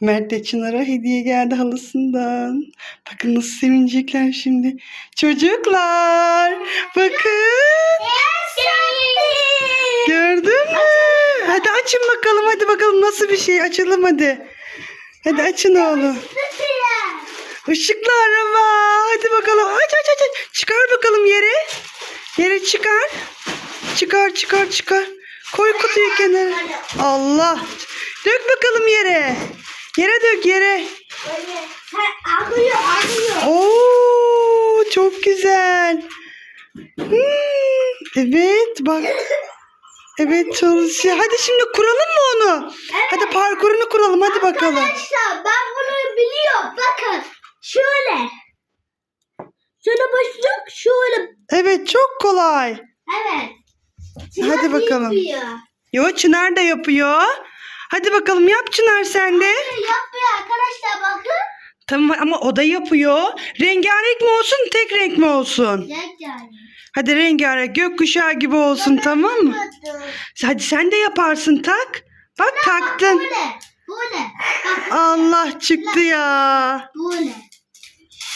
Mert de Çınar'a hediye geldi halısından. Bakın nasıl sevinecekler şimdi. Çocuklar bakın. Gördün mü? Hadi açın bakalım hadi bakalım nasıl bir şey açalım hadi. Hadi açın oğlum. Işıklı araba. Hadi bakalım. Aç aç aç. aç. Çıkar bakalım yere. Yere çıkar. Çıkar çıkar çıkar. Koy kutuyu kenara. Allah. Dök bakalım yere. Yere dök yere. Ağlıyor ağlıyor. Oo çok güzel. Hmm, evet bak. Evet çalışıyor. Hadi şimdi kuralım mı onu? Hadi parkurunu kuralım hadi bakalım. Arkadaşlar ben bunu biliyorum. Bakın şöyle. Şöyle başlayacak şöyle. Evet çok kolay. Evet. Hadi Çınar bakalım. yapıyor. Yo Çınar da yapıyor. Hadi bakalım yap Çınar sen de. Yapıyor arkadaşlar bakın. Tamam ama o da yapıyor. Rengarenk mi olsun tek renk mi olsun? Yani. Hadi rengarenk gökkuşağı gibi olsun tamam mı? Hadi sen de yaparsın tak. Bak taktın. Böyle. Böyle. Bak Allah çıktı ya. böyle.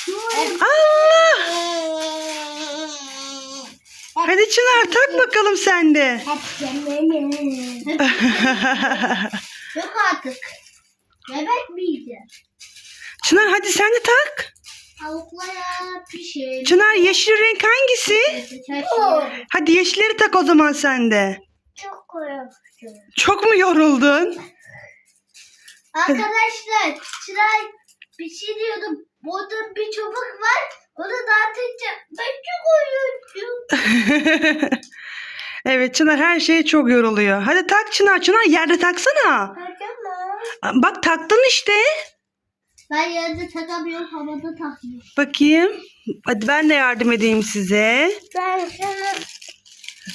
Şöyle. Allah. Hadi Çınar tak bakalım sen de. Yok artık. Bebek miydi? Çınar hadi sen de tak. Tavuklara pişir. Çınar yeşil renk hangisi? Hadi yeşilleri tak o zaman sen de. Çok korktum. Çok mu yoruldun? Arkadaşlar çıray pişiriyordum. Burada bir çubuk var. Onu dağıtınca ben çok uyudum. evet Çınar her şeye çok yoruluyor. Hadi tak Çınar. Çınar yerde taksana. Tamam. Bak taktın işte. Ben yerde takamıyorum havada takıyorum. Bakayım. Hadi ben de yardım edeyim size. Ben sana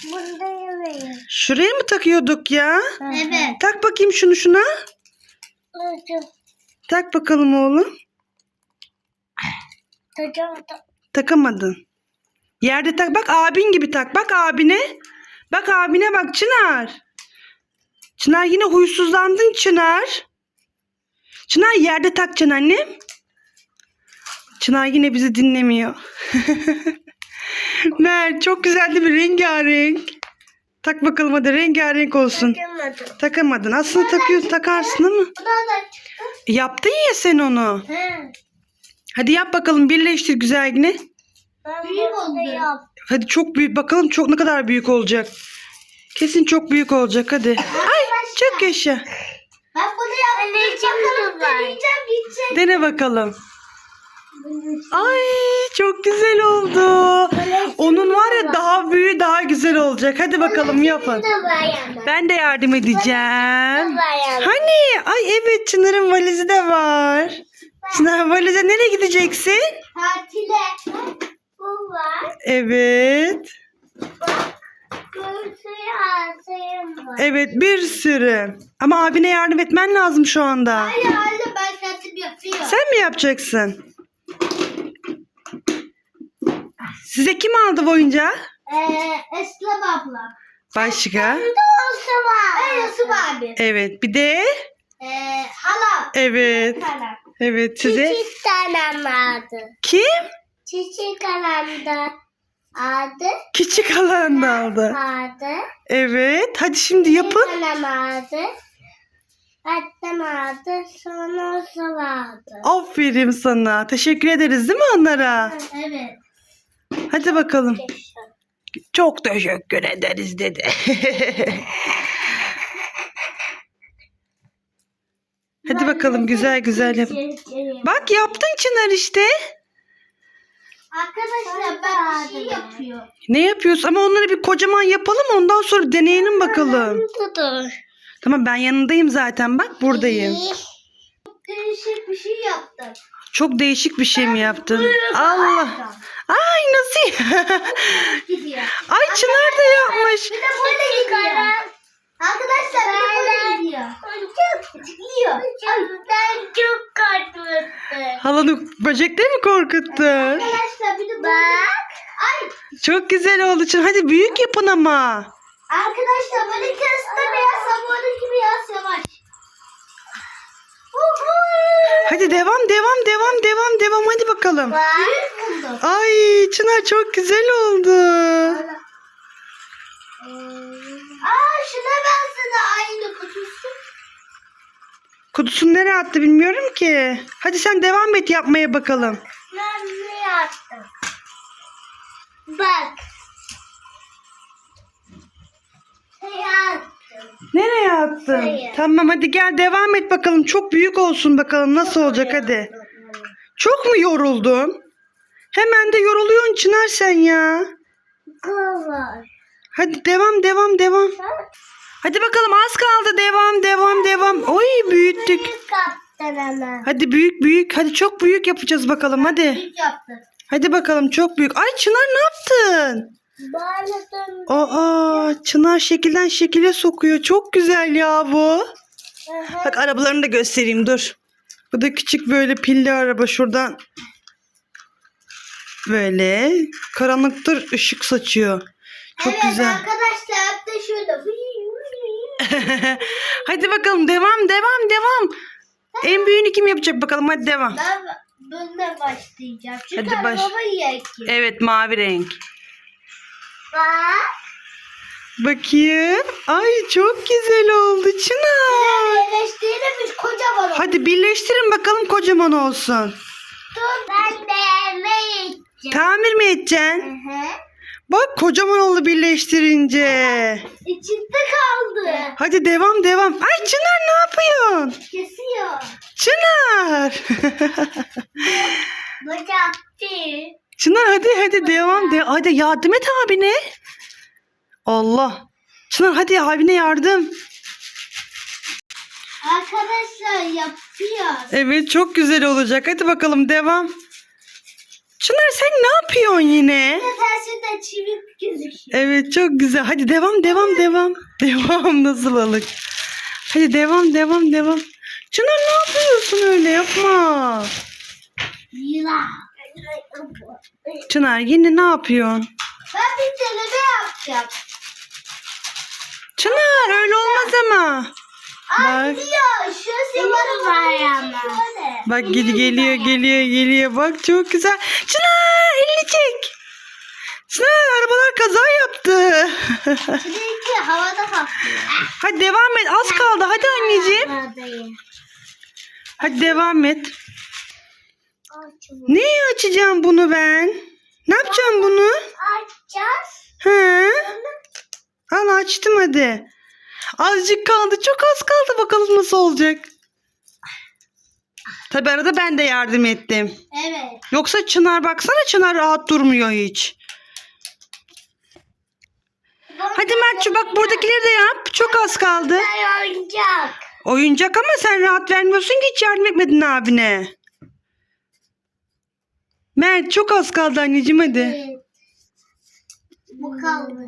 bunda yemeğim. Şuraya mı takıyorduk ya? Evet. Tak bakayım şunu şuna. Tak bakalım oğlum. Takamadın. Yerde tak. Bak abin gibi tak. Bak abine. Bak abine bak Çınar. Çınar yine huysuzlandın Çınar. Çınar yerde takacaksın annem. Çınar yine bizi dinlemiyor. Mert çok güzeldi bir rengarenk. Tak bakalım hadi rengarenk olsun. Takamadın. Aslında takıyorsun takarsın ama. Bu da çıktı. Yaptın ya sen onu. He. Hadi yap bakalım birleştir güzel yine. Büyük oldu. Hadi çok büyük bakalım çok ne kadar büyük olacak. Kesin çok büyük olacak hadi. Ay çok yaşa. Ben bunu yaptım. Bakalım deneyeceğim gidecek. Dene bakalım. Ay çok güzel oldu. Onun var ya daha büyüğü daha güzel olacak. Hadi bakalım yapın. Ben de yardım edeceğim. Hani? Ay evet Çınar'ın valizi de var. Çınar valize nereye gideceksin? Tatile. Bu var. Evet. Göğsüye ağzıyım var. Evet bir sürü. Ama abine yardım etmen lazım şu anda. Hayır anne ben kendim yapıyorum. Sen mi yapacaksın? Size kim aldı bu oyuncağı? Ee, Eslem abla. Başka? Bir Yusuf abi. Ee, Yusuf abi. Evet bir de Ee, halam. evet. Halam. Evet size Çiçek kalem adı. kim? Çiçek kalemde adı. Küçük alan da aldı. Adı. Evet hadi şimdi yapın. Kalem adı. Attem adı. Sonra Yusuf adı. Aferin sana. Teşekkür ederiz değil mi onlara? Evet. Hadi bakalım. Çok teşekkür ederiz dedi. Hadi bakalım güzel güzel yap. Bak yaptın Çınar işte. Arkadaşlar ben bir şey yapıyorum. Ne yapıyorsun? Ama onları bir kocaman yapalım ondan sonra deneyelim bakalım. Tamam ben yanındayım zaten bak buradayım. Değişik bir şey yaptım. Çok değişik bir şey mi yaptın? Allah. Ay nasıl? Ay Çınar da yapmış. Bir de böyle gidiyor. Arkadaşlar bir de böyle gidiyor. Çok. Ben çok korkmuştum. Halanı böcekle mi korkuttun? Arkadaşlar bir bak. Ay Çok güzel oldu. Hadi büyük yapın ama. arkadaşlar böyle kestim ya sabunu gibi yaz yavaş. Hadi devam devam devam devam devam hadi bakalım. Buldum. Ay Çınar çok güzel oldu. Aa şuna ben sana aynı kutusu. Kutusunu nereye attı bilmiyorum ki. Hadi sen devam et yapmaya bakalım. Ben ne yaptım? Bak. Nereye attın? Buraya. Tamam hadi gel devam et bakalım. Çok büyük olsun bakalım nasıl olacak hadi. Çok mu yoruldun? Hemen de yoruluyorsun Çınar sen ya. Kolay. Hadi devam devam devam. Hadi bakalım az kaldı devam devam devam. Oy büyüttük. Hadi büyük büyük. Hadi çok büyük yapacağız bakalım hadi. Büyük yaptın. Hadi bakalım çok büyük. Ay Çınar ne yaptın? Bağladım. Aa Çınar şekilden şekile sokuyor. Çok güzel ya bu. Bak arabalarını da göstereyim dur. Bu da küçük böyle pilli araba şuradan. Böyle karanlıktır ışık saçıyor. Çok evet güzel. arkadaşlar da şurada. hadi bakalım devam devam devam. En büyüğünü kim yapacak bakalım hadi devam. Ben bununla başlayacağım. Çünkü Hadi baş- yeki. Evet mavi renk. Bak. Bakayım. Ay çok güzel oldu Çınar. Eleştirilmiş kocaman oldu. Hadi birleştirin bakalım kocaman olsun. Dur ben de yemeği Tamir mi edeceksin? Hı hı. Bak kocaman oldu birleştirince. İçinde kaldı. Hadi devam devam. Ay Çınar ne yapıyorsun? Kesiyor. Çınar. Bıçaktı. Çınar hadi hadi devam de. Hadi yardım et abine. Allah. Çınar hadi abine yardım. Arkadaşlar yapıyor. Evet çok güzel olacak. Hadi bakalım devam. Çınar sen ne yapıyorsun yine? Gözüküyor. Evet çok güzel. Hadi devam devam devam. Devam nasıl balık? Hadi devam devam devam. Çınar ne yapıyorsun öyle yapma. Yılan. Çınar yine ne yapıyorsun? Ben bir deneme yapacağım. Çınar öyle olmaz ama. Bak. simarı var ama. Bak gidi geliyor geliyor geliyor. Bak çok güzel. Çınar elini çek. Çınar arabalar kaza yaptı. Çünkü havada patlıyor. hadi devam et. Az kaldı. Hadi anneciğim. Hadi devam et. Neye açacağım bunu ben? Ne yapacağım bunu? Açacağız. He? Al açtım hadi. Azıcık kaldı. Çok az kaldı. Bakalım nasıl olacak. Tabi arada ben de yardım ettim. Evet. Yoksa Çınar baksana Çınar rahat durmuyor hiç. Hadi Mertçu bak buradakileri de yap. Çok az kaldı. Oyuncak. Oyuncak ama sen rahat vermiyorsun ki hiç yardım etmedin abine. Mert çok az kaldı anneciğim hadi. Evet. Bu kaldı.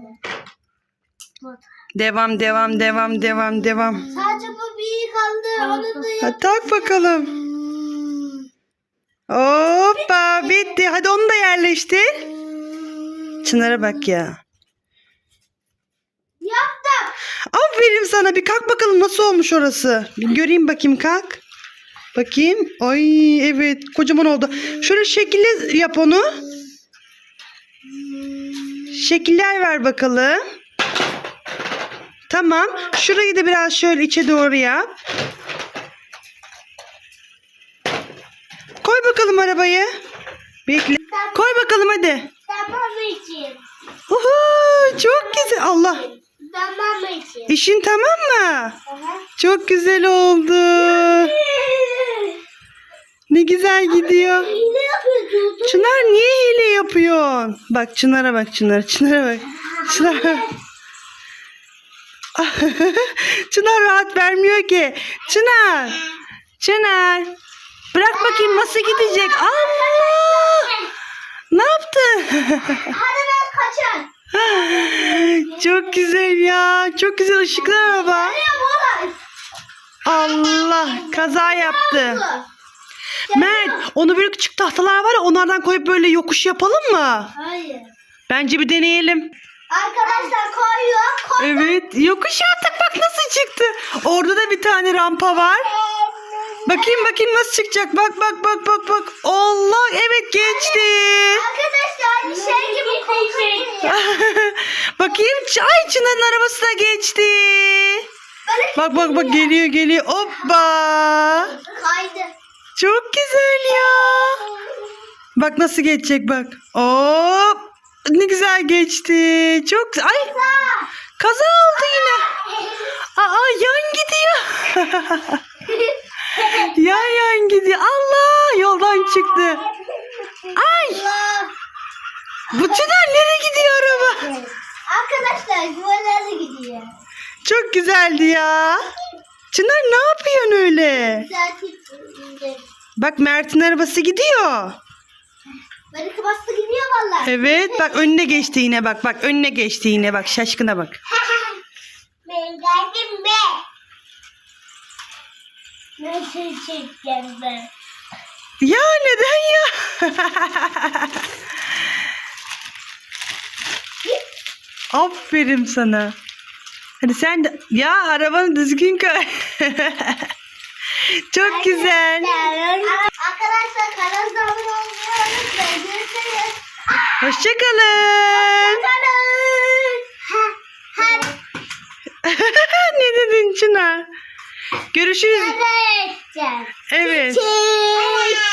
Devam devam devam devam devam. Sadece bu bir kaldı. Onu da Hadi tak bakalım. Hoppa bitti. Hadi onu da yerleştir. Çınar'a bak ya. yaptım. Aferin sana bir kalk bakalım nasıl olmuş orası. Bir göreyim bakayım kalk. Bakayım. Ay evet kocaman oldu. Şöyle şekilli yap onu. Şekiller ver bakalım. Tamam. Şurayı da biraz şöyle içe doğru yap. Koy bakalım arabayı. Bekle. Koy bakalım hadi. Tamam için. Uhu, çok güzel. Allah. Tamam için. İşin tamam mı? Aha. Çok güzel oldu. Ne güzel gidiyor. Çınar niye hile yapıyorsun? Bak Çınar'a bak Çınar. Çınar'a bak. Çınar. Çınar rahat vermiyor ki. Çınar. Çınar. Bırak bakayım nasıl gidecek. Allah. Ne yaptı? Hadi ben kaçar. Çok güzel ya. Çok güzel ışıklı araba. Allah kaza yaptı. Mert onu böyle küçük tahtalar var ya onlardan koyup böyle yokuş yapalım mı? Hayır. Bence bir deneyelim. Arkadaşlar koyuyor. Koy. Evet yokuş yaptık bak nasıl çıktı. Orada da bir tane rampa var. Bakayım bakayım nasıl çıkacak. Bak bak bak bak bak. Allah evet geçti. Arkadaşlar aynı şey gibi korkuyor. bakayım Ay Çınar'ın arabası da geçti. Bak bak bak geliyor geliyor. Hoppa. Kaydı. Çok güzel ya. Bak nasıl geçecek bak. Hop. Ne güzel geçti. Çok güzel. Ay kaza oldu yine. Aa yan gidiyor. yan yan gidiyor. Allah yoldan çıktı. Ay bu Çınar nereye gidiyor araba? Arkadaşlar yuvarlara gidiyor. Çok güzeldi ya. Çınar ne yapıyorsun öyle? Bak Mert'in arabası gidiyor. Beni bastı gidiyor vallahi. Evet bak önüne geçti yine bak bak önüne geçti yine bak şaşkına bak. ben geldim be. Nasıl çekeceğim ben? Ya neden ya? Aferin sana. Hadi sen de ya arabanı düzgün koy. Çok güzel. Arkadaşlar kanalımıza abone olmayı unutmayın. Hoşçakalın. Ne dedin Çınar? Görüşürüz. Evet. Çek.